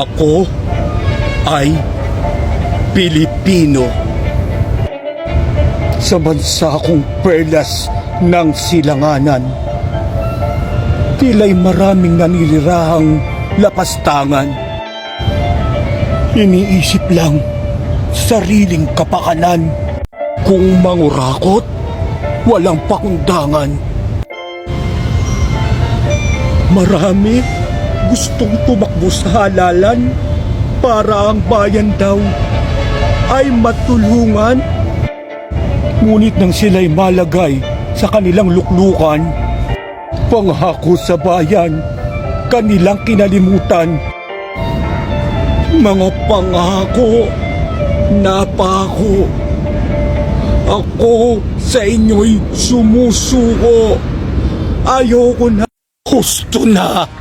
Ako ay Pilipino. Sa bansa kong perlas ng silanganan, tila'y maraming nanilirahang lapastangan. Iniisip lang sariling kapakanan. Kung mangurakot, walang pakundangan. Marami gustong tumakbo sa halalan para ang bayan daw ay matulungan. Ngunit nang sila'y malagay sa kanilang luklukan, pangako sa bayan, kanilang kinalimutan. Mga pangako, napako. Ako sa inyo'y sumusuko. Ayoko na. Husto na.